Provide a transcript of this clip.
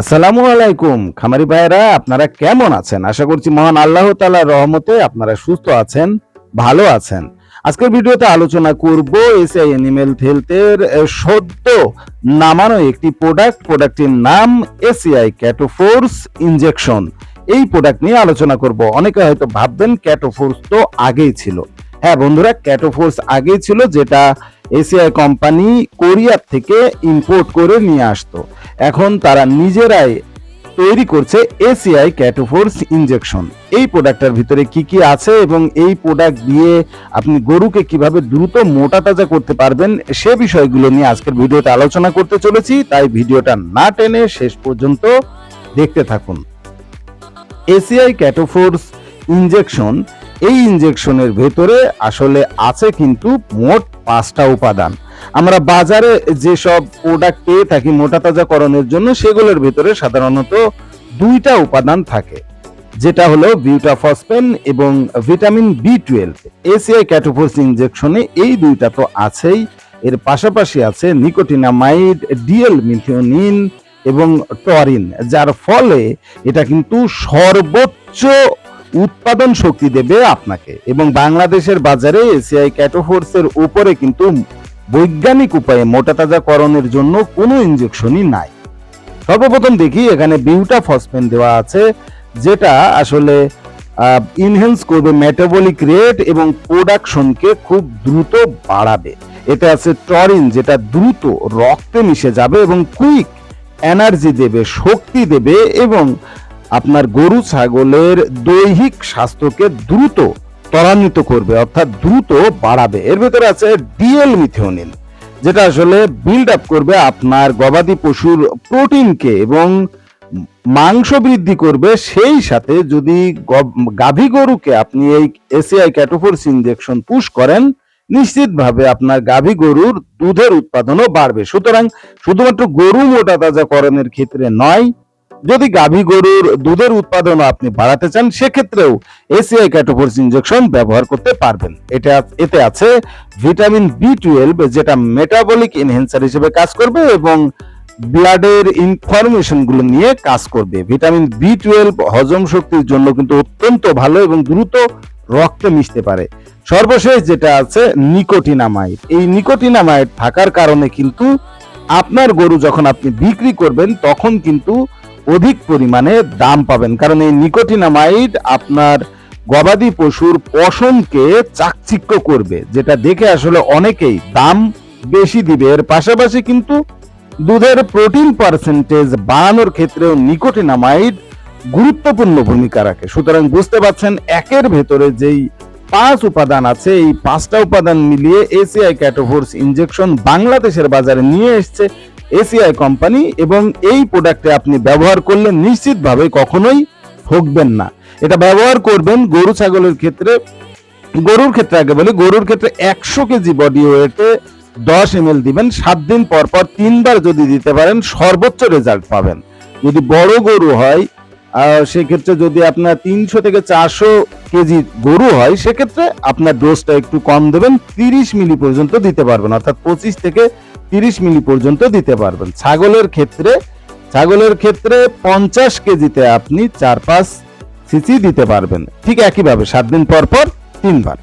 আসসালামু আলাইকুম, খামারি ভাইরা আপনারা কেমন আছেন? আশা করছি মহান আল্লাহ তালার রহমতে আপনারা সুস্থ আছেন, ভালো আছেন। আজকের ভিডিওতে আলোচনা করব এসআই অ্যানিমেল হেলথের সদ্য নামানো একটি প্রোডাক্ট। প্রোডাক্টটির নাম এসিআই ক্যাটোফোর্স ইনজেকশন। এই প্রোডাক্ট নিয়ে আলোচনা করব। অনেকে হয়তো ভাববেন ক্যাটোফোর্স তো আগেই ছিল। হ্যাঁ বন্ধুরা, ক্যাটোফোর্স আগেই ছিল, যেটা এসিআই কোম্পানি কোরিয়ার থেকে ইম্পোর্ট করে নিয়ে আসতো। এখন তারা নিজেরাই তৈরি করছে এসিআই ক্যাটোফোর্স ইনজেকশন এই প্রোডাক্টের ভিতরে কি কি আছে এবং এই প্রোডাক্ট দিয়ে আপনি গরুকে কীভাবে দ্রুত মোটা তাজা করতে পারবেন, সে বিষয়গুলো নিয়ে আজকের ভিডিওতে আলোচনা করতে চলেছি। তাই ভিডিওটা না টেনে শেষ পর্যন্ত দেখতে থাকুন। এসিআই ক্যাটোফোর্স ইনজেকশন এই ইনজেকশনের ভেতরে আসলে আছে কিন্তু মোট পাঁচটা উপাদান। আমরা বাজারে যেসব প্রোডাক্ট পেয়ে থাকি মোটা তাজাকরণের জন্য, সেগুলোর ভেতরে সাধারণত দুইটা উপাদান থাকে। যেটা হলো বিউটাফসফেন এবং vitamin B twelve ACI Catoforce ইনজেকশনে এই দুইটা তো আছেই। এর পাশাপাশি আছে নিকোটিনামাইড ডিএল মিথিওনিন এবং টরিন যার ফলে এটা কিন্তু সর্বোচ্চ উৎপাদন শক্তি দেবে আপনাকে। এবং বাংলাদেশের বাজারে এসিআই ক্যাটোফোর্সের উপরে কিন্তু বৈজ্ঞানিক উপায়ে মোটা তাজাকরণের জন্য কোনো ইঞ্জেকশনই নাই। সর্বপ্রথম দেখি এখানে বিউটা ফসফেন দেওয়া আছে, যেটা আসলে ইনহেন্স করবে মেটাবলিক রেট এবং প্রোডাকশনকে খুব দ্রুত বাড়াবে। এতে আছে টরিন যেটা দ্রুত রক্তে মিশে যাবে এবং কুইক এনার্জি দেবে, শক্তি দেবে এবং আপনার গরু, ছাগলের দৈহিক স্বাস্থ্যকে দ্রুত ত্বরান্বিত করবে, অর্থাৎ দ্রুত বাড়াবে। এর ভেতরে আছে ডিএল মিথিওনিন যেটা আসলে বিল্ড আপ করবে আপনার গবাদি পশুর প্রোটিনকে এবং মাংস বৃদ্ধি করবে। সেই সাথে যদি গাভী গরুকে আপনি এই এসিআই ক্যাটোফোর্স ইনজেকশন পুশ করেন, নিশ্চিতভাবে আপনার গাভী গরুর দুধের উৎপাদনও বাড়বে। সুতরাং শুধুমাত্র গরু মোটা তাজাকরণের ক্ষেত্রে নয় যদি গাভী গরুর দুধের উৎপাদন আপনি বাড়াতে চান, সেক্ষেত্রেও এসিআই ক্যাটোফোর্স ইনজেকশন ব্যবহার করতে পারবেন। এটা এতে আছে ভিটামিন বি টুয়েলভ যেটা মেটাবলিক এনহেন্সার হিসেবে কাজ করবে এবং ব্লাডের ইনফরমেশনগুলো নিয়ে কাজ করবে। ভিটামিন বি টুয়েলভ হজম শক্তির জন্য কিন্তু অত্যন্ত ভালো এবং দ্রুত রক্তে মিশতে পারে। সর্বশেষ যেটা আছে, নিকোটিনামাইড। এই নিকোটিনামাইড থাকার কারণে কিন্তু আপনার গরু যখন আপনি বিক্রি করবেন, তখন কিন্তু অধিক পরিমাণে দাম পাবেন। কারণ এই নিকোটিনামাইড আপনার গবাদি পশুর পশমকে চাকচিক্য করবে, যেটা দেখে আসলে অনেকেই দাম বেশি দিবে। এর পাশাপাশি কিন্তু দুধের প্রোটিন পার্সেন্টেজ বাড়ানোর ক্ষেত্রেও নিকোটিনামাইড গুরুত্বপূর্ণ ভূমিকা রাখে। সুতরাং বুঝতে পারছেন, একের ভেতরে যেই পাঁচ উপাদান আছে, এই পাঁচটা উপাদান মিলিয়ে এসিআই ক্যাটোফোর্স ইনজেকশন বাংলাদেশের বাজারে নিয়ে এসছে। এসিআই কোম্পানি এবং এই প্রোডাক্টে আপনি ব্যবহার করলে নিশ্চিতভাবে কখনোই ঠকবেন না। এটা ব্যবহার করবেন গরু, ছাগলের ক্ষেত্রে। গরুর ক্ষেত্রে আগে বলি, গরুর ক্ষেত্রে একশো কেজি বডি ওয়েটে দশ এম দিবেন, সাত দিন পর পর তিনবার যদি দিতে পারেন, সর্বোচ্চ রেজাল্ট পাবেন। যদি বড় গরু হয় সেক্ষেত্রে যদি আপনার তিনশো থেকে চারশো কেজি গরু হয়, সেক্ষেত্রে আপনার ডোজটা একটু কম দেবেন, তিরিশ মিলি পর্যন্ত দিতে পারবেন, অর্থাৎ পঁচিশ থেকে তিরিশ মিলি পর্যন্ত দিতে পারবেন। ছাগলের ক্ষেত্রে ছাগলের ক্ষেত্রে পঞ্চাশ কেজিতে আপনি চার পাঁচ সিসি দিতে পারবেন। ঠিক একইভাবে সাত দিন পর পর তিনবার।